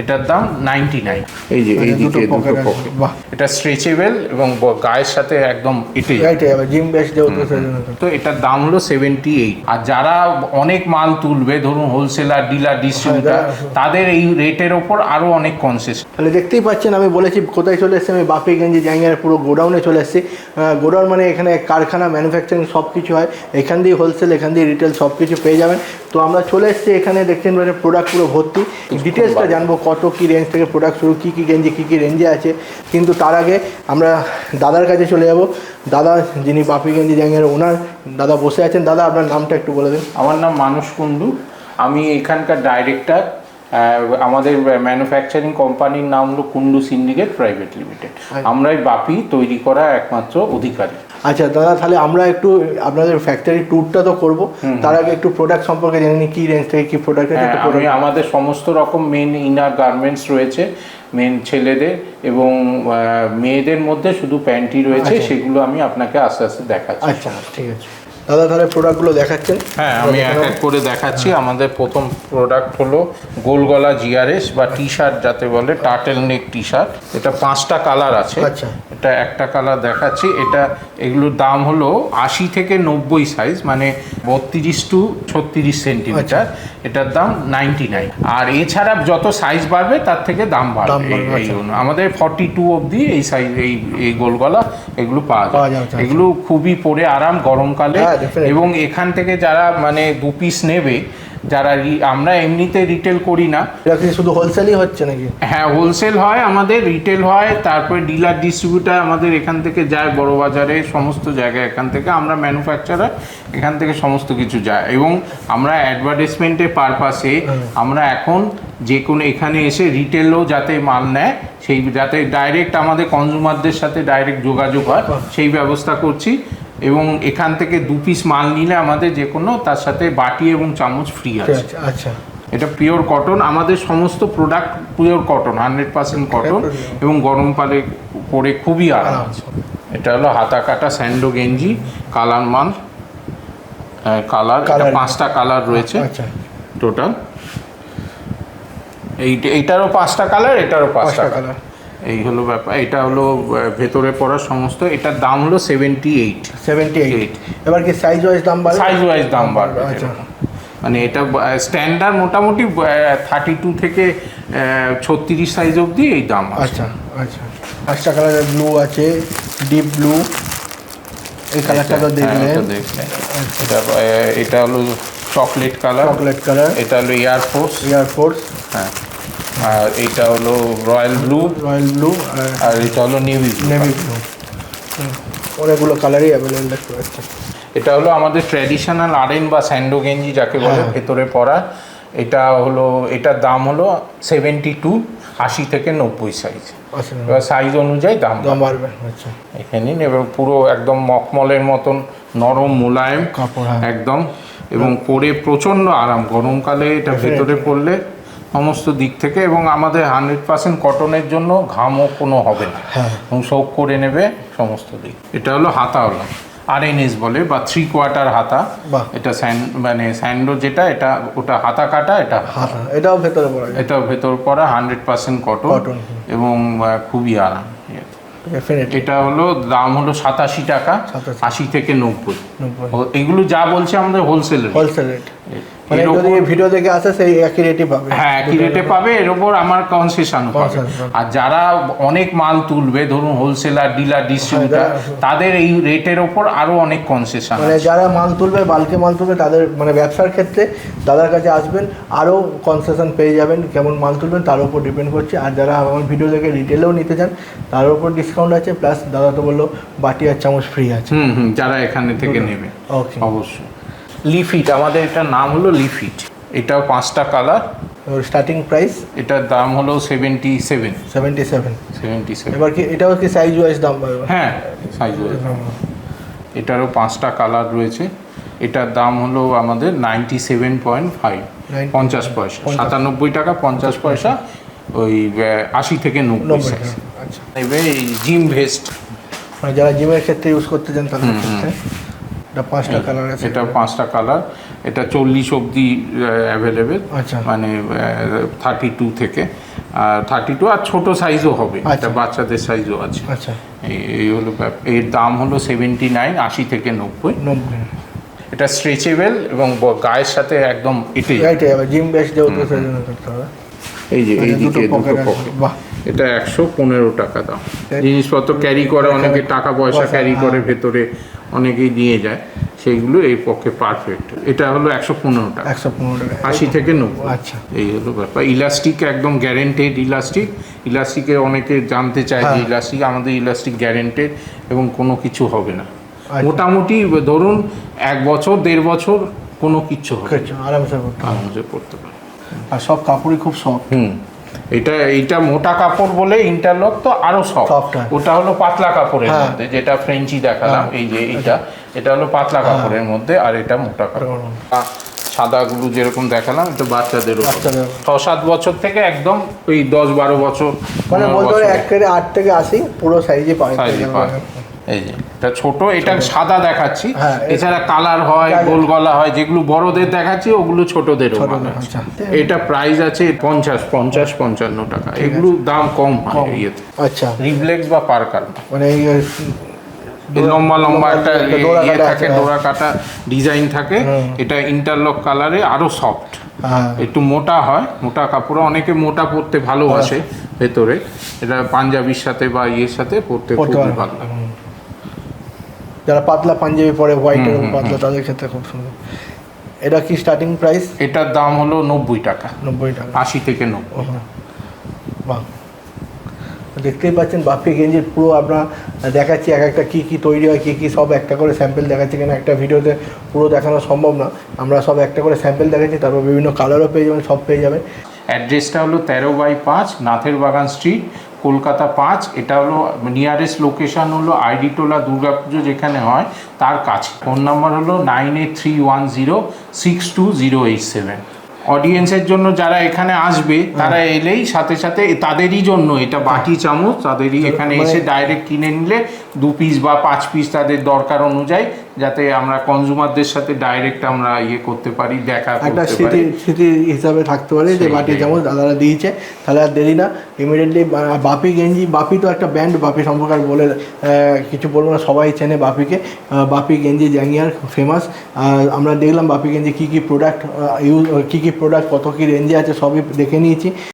এটার দাম ninety nine এই যে মানে এই দুটো দিকে দুটো পকেট বাহ। এটা স্ট্রেচেবল এবং গায়ের সাথে একদম এটে আবার জিম যেহেতু তো। এটার দাম হলো সেভেন্টি এইট আর যারা অনেক মাল তুলবে ধরুন হোলসেলার ডিলার ডিস্ট্রিবিউটার তাদের এই রেটের ওপর আরও অনেক কনসেশন তাহলে দেখতেই পাচ্ছেন আমি বলেছি কোথায় চলে এসেছি আমি বাপিগঞ্জি জায়গার পুরো গোডাউনে চলে এসেছি। গোডাউন মানে এখানে কারখানা ম্যানুফ্যাকচারিং সব কিছু হয়। এখান দিয়ে হোলসেল এখান দিয়ে রিটেল সব কিছু পেয়ে যাবেন। তো আমরা চলে এসেছি এখানে দেখছেন মানে প্রোডাক্ট পুরো ভর্তি। ডিটেলসটা জানব কত কী রেঞ্জ থেকে প্রোডাক্ট শুরু কী কী রেঞ্জে কী কী রেঞ্জে আছে। কিন্তু তার আগে আমরা দাদার কাছে চলে যাব। দাদা যিনি বাপিগঞ্জি জায়গার ওনার দাদা বসে আছেন। দাদা আপনার নামটা একটু বলে দিন। আমার নাম মানুষ কুন্ডু আমি এখানকার ডাইরেক্টর আমাদের ম্যানুফ্যাকচারিং কোম্পানির নাম হলো কুন্ডু সিন্ডিকেট প্রাইভেট লিমিটেড আমরাই বাপি তৈরি করা একমাত্র অধিকারী। আচ্ছা দাদা তাহলে আমরা একটু আপনাদের ফ্যাক্টরি ট্যুরটা তো করব। তার আগে একটু প্রোডাক্ট সম্পর্কে জেনে নিই কী রেঞ্জ থেকে কি প্রোডাক্ট আছে হ্যাঁ, আমি আমাদের সমস্ত রকম মেন ইনার গার্মেন্টস রয়েছে মেন ছেলেদের এবং মেয়েদের মধ্যে শুধু প্যান্টি রয়েছে আচ্ছা। সেগুলো আমি আপনাকে আস্তে আস্তে দেখাচ্ছি। আচ্ছা ঠিক আছে। দাদা তাহলে প্রোডাক্টগুলো দেখাচ্ছেন? হ্যাঁ আমি এক এক করে দেখাচ্ছি। আমাদের প্রথম প্রোডাক্ট হলো গোলগলা জিআরএস বা টি শার্ট যাতে বলে টাটেল নেক টি শার্ট এটা পাঁচটা কালার আছে। আচ্ছা। এটা একটা কালার দেখাচ্ছি। এটা এগুলোর দাম হলো আশি থেকে নব্বই সাইজ মানে বত্রিশ টু ছত্রিশ সেন্টিমিটার এটার দাম নাইনটি নাইন আর এছাড়া যত সাইজ বাড়বে তার থেকে দাম বাড়বে। এই- আচ্ছা। জন্য। আমাদের ফর্টি টু অবধি এই সাইজ এই এই গোলগলা এগুলো পাওয়া যায়, আচ্ছা, এগুলো খুবই পরে আরাম গরমকালে। হ্যাঁ, এবং এখান থেকে যারা মানে দু পিস নেবে যারা আমরা এমনিতে রিটেল করি না। এটা কি শুধু হোলসেলই হচ্ছে নাকি? হ্যাঁ হোলসেল হয় আমাদের রিটেল হয় তারপরে ডিলার ডিস্ট্রিবিউটার আমাদের এখান থেকে যায় বড় বাজারে সমস্ত জায়গায় এখান থেকে। আমরা ম্যানুফ্যাকচারার এখান থেকে সমস্ত কিছু যায়। এবং আমরা অ্যাডভার্টাইজমেন্টের পারপাসে আমরা এখন যে কোনো এখানে এসে রিটেলও যাতে মাল নেয় সেই যাতে ডাইরেক্ট আমাদের কনজিউমারদের সাথে ডাইরেক্ট যোগাযোগ হয় সেই ব্যবস্থা করছি। এবং এখান থেকে দু পিস মাল নিলে আমাদের যে কোনো তার সাথে বাটি এবং চামচ ফ্রি আছে আছে। আচ্ছা এটা পিওর কটন আমাদের সমস্ত product pure cotton hundred percent cotton এবং গরমকালে পরে খুবই আরাম। আছে। এটা হলো হাতা কাটা স্যান্ডো গেঞ্জি কালার মাল। কালার এটা পাঁচটা কালার রয়েছে। আচ্ছা টোটাল এই এইটারও পাঁচটা কালার এটারও পাঁচটা কালার। এই হলো ব্যাপার এটা হলো ভেতরে পড়া সমস্ত এটার দাম হলো সেভেন্টি এইট সেভেন্টি এইট। এবার কি সাইজ ওয়াইজ দাম বাড়বে? সাইজ ওয়াইজ দাম বাড়বে। আচ্ছা। মানে এটা স্ট্যান্ডার্ড মোটামুটি থার্টি টু থেকে ছত্রিশ সাইজ অবধি এই দাম আছে। আচ্ছা আচ্ছা। পাঁচটা কালারের ব্লু আছে ডিপ ব্লু এই কালারটা তো হ্যাঁ, দেখলেন। এটা এটা এটা হলো চকলেট কালার চকলেট কালার এটা হলো এয়ারফোর্স এয়ারফোর্স হ্যাঁ। আর এটা হলো রয়্যাল ব্লু। রয়্যাল ব্লু আর এটা হলো নেভি ব্লু। Navy blue. অনেকগুলো কালারই অ্যাভেলেবেল দেখতে পাচ্ছি। এটা হলো আমাদের ট্র্যাডিশনাল আরেন বা স্যান্ডো গেঞ্জি যাকে বলে হ্যাঁ। ভেতরে পরা। এটা হলো এটার দাম হলো সেভেন্টি টু আশি থেকে নব্বই সাইজ এবার সাইজ অনুযায়ী দাম দাম বাড়বে। আচ্ছা। এখানে এবার পুরো একদম মখমলের মতন নরম মোলায়েম। কাপড়, হ্যাঁ। একদম। এবং পরে প্রচণ্ড আরাম। গরমকালে এটা ভেতরে পড়লে সমস্ত দিক থেকে এবং আমাদের হান্ড্রেড পার্সেন্ট কটনের জন্য ঘামও কোনো হবে না। হ্যাঁ। এবং শোক করে নেবে সমস্ত দিক। এটা হলো হাতা হলো। আর বলে বা থ্রি কোয়ার্টার হাতা। এটা স্যান্ড মানে স্যান্ডো যেটা এটা ওটা হাতা কাটা এটা এটাও ভেতরে পড়া যায়। এটা ভেতর করা হান্ড্রেড পার্সেন্ট কটন। এবং খুবই আরাম। এটা হলো দাম হলো সাতাশি টাকা। আশি থেকে নব্বই। নব্বই। এগুলো যা বলছে আমাদের হোলসেল হোলসেল রেট মানে যদি ভিডিও দেখে আসে সেই একই পাবে। হ্যাঁ একই রেটে পাবে এর ওপর আমার কনসেশন পাবে আর যারা অনেক মাল তুলবে ধরুন হোলসেলার ডিলার ডিস্ট্রিবিউটার তাদের এই রেটের ওপর আরও অনেক কনসেশন মানে যারা মাল তুলবে বালকে মাল তুলবে তাদের মানে ব্যবসার ক্ষেত্রে দাদার কাছে আসবেন আরও কনসেশন পেয়ে যাবেন কেমন মাল তুলবেন তার উপর ডিপেন্ড করছে। আর যারা আমার ভিডিও দেখে রিটেলেও নিতে চান তার উপর ডিসকাউন্ট আছে প্লাস দাদা তো বলল বাটি আর চামচ ফ্রি আছে। হুম হুম যারা এখানে থেকে নেবে। ওকে অবশ্যই। লিফিট আমাদের এটার নাম হলো লিফিট এটাও পাঁচটা কালার স্টার্টিং প্রাইস এটার দাম হলো seventy seven seventy seven seventy seven এবার কি এটাও কি সাইজ ওয়াইজ দাম হ্যাঁ সাইজ ওয়াইজ এটারও পাঁচটা কালার রয়েছে। এটার দাম হলো আমাদের নাইনটি সেভেন পয়েন্ট ফাইভ পঞ্চাশ পয়সা। সাতানব্বই টাকা পঞ্চাশ পয়সা। ওই আশি থেকে নব্বই সাইজ আচ্ছা। এবার এই জিম ভেস্ট মানে যারা জিমের ক্ষেত্রে ইউজ করতে চান তাদের ক্ষেত্রে। এটা পাঁচটা কালার আছে? এটা পাঁচটা কালার এটা চল্লিশ অবধি অ্যাভেলেবেল আচ্ছা। মানে থার্টি টু থেকে। আর থার্টি টু আর ছোট সাইজও হবে। আচ্ছা। এটা বাচ্চাদের সাইজও আছে। আচ্ছা। এই এই হলো এর দাম হলো সেভেন্টি নাইন আশি থেকে নব্বই। নব্বই। এটা স্ট্রেচেবল এবং গায়ের সাথে একদম এটে যায়। এইটাই আবার জিম হবে। এই যে মানে এইদিকে দুটো। পকেট বাহ। এটা একশো পনেরো টাকা দাম। জিনিসপত্র ক্যারি করে অনেকে টাকা পয়সা ক্যারি হ্যাঁ। করে ভেতরে অনেকেই নিয়ে যায়। সেইগুলো এই পক্ষে পারফেক্ট এটা হলো একশো পনেরো টাকা। একশো পনেরো টাকা। আশি থেকে নব্বই। আচ্ছা। এই হলো ব্যাপার। ইলাস্টিক একদম গ্যারেন্টেড ইলাস্টিক। ইলাস্টিকে অনেকে জানতে চায় যে হ্যাঁ। ইলাস্টিক আমাদের ইলাস্টিক গ্যারেন্টেড এবং কোনো কিছু হবে না। আচ্ছা। মোটামুটি ধরুন এক বছর দেড় বছর কোনো কিচ্ছু হবে আরামসে হবে। আরামসে পড়তে পারে আর সব কাপড়ই খুব সফট হুম। এটা এইটা মোটা কাপড় বলে ইন্টারলক তো আরও সফট ওটা হলো পাতলা কাপড়ের হ্যাঁ। মধ্যে যেটা ফ্রেঞ্চি দেখালাম এই যে এটা এটা হলো পাতলা কাপড়ের মধ্যে আর এটা মোটা কাপড়। সাদাগুলো যেরকম দেখালাম এটা বাচ্চাদের। ছ সাত বছর থেকে একদম ওই দশ বারো বছর মানে বলতে পারে এক থেকে আট থেকে আশি পুরো সাইজে size এ এই যে এটা ছোট এটা সাদা দেখাচ্ছি। হ্যাঁ, এছাড়া কালার হয় গোল গলা হয় যেগুলো বড়দের দেখাচ্ছি ওগুলো ছোটদেরও ছোটদের। এটা প্রাইস আছে পঞ্চাশ পঞ্চাশ পঞ্চান্ন টাকা। এগুলো দাম কম হয় ইয়েতে। আচ্ছা। রিফ্লেক্স বা পার্কার মানে লম্বা লম্বা একটা ইয়ে থাকে ডোরা কাটা ডিজাইন থাকে। এটা ইন্টারলক কালারে আরও সফট হ্যাঁ। একটু মোটা হয় মোটা কাপড়। অনেকে মোটা পরতে ভালোবাসে ভেতরে। এটা পাঞ্জাবির সাথে বা ইয়ের সাথে পরতে খুবই ভালো হুম। যারা পাতলা পাঞ্জাবি পরে হোয়াইটের পাতলা তাদের ক্ষেত্রে খুব সুন্দর। এটা কি স্টার্টিং প্রাইস এটার দাম হলো নব্বই টাকা। নব্বই টাকা। আশি থেকে নব্বই। বাহ। দেখতেই পাচ্ছেন বাপি গেঞ্জির পুরো আপনার দেখাচ্ছি এক একটা কী কী তৈরি হয়, কী কী সব একটা করে স্যাম্পেল দেখাচ্ছি কেন একটা ভিডিওতে পুরো দেখানো সম্ভব না। আমরা সব একটা করে স্যাম্পেল দেখাচ্ছি, তারপর বিভিন্ন কালারও পেয়ে যাবেন, সব পেয়ে যাবেন। অ্যাড্রেসটা হলো তেরো বাই পাঁচ, নাথের বাগান স্ট্রিট কলকাতা পাঁচ, এটা হলো নিয়ারেস্ট লোকেশন হলো আইডি টোলা দুর্গাপুজো যেখানে হয়, তার কাছে। ফোন নাম্বার হলো nine eight three one zero six two zero eight seven অডিয়েন্সের জন্য যারা এখানে আসবে তারা এলেই সাথে সাথে তাদেরই জন্য এটা বাটি চামচ তাদেরই এখানে মানে- এসে ডাইরেক্ট কিনে নিলে দু পিস বা পাঁচ পিস তাদের দরকার অনুযায়ী যাতে আমরা কনজিউমারদের সাথে ডাইরেক্ট আমরা ইয়ে করতে পারি দেখা একটা স্মৃতি স্মৃতি হিসাবে থাকতে পারে যে বাটি চামচ দাদারা দিয়েছে তাহলে আর দেরি না। ইমিডিয়েটলি বাপি গেঞ্জি বাপি তো একটা ব্যান্ড বাপি সম্পর্কে আর বলে কিছু বলব না সবাই চেনে বাপিকে। বাপি গেঞ্জি জ্যাঙ্গিয়ার ফেমাস আমরা দেখলাম বাপি গেঞ্জি কী কী প্রোডাক্ট ইউজ কী কী প্রোডাক্ট কত কী রেঞ্জে আছে সবই দেখে নিয়েছি।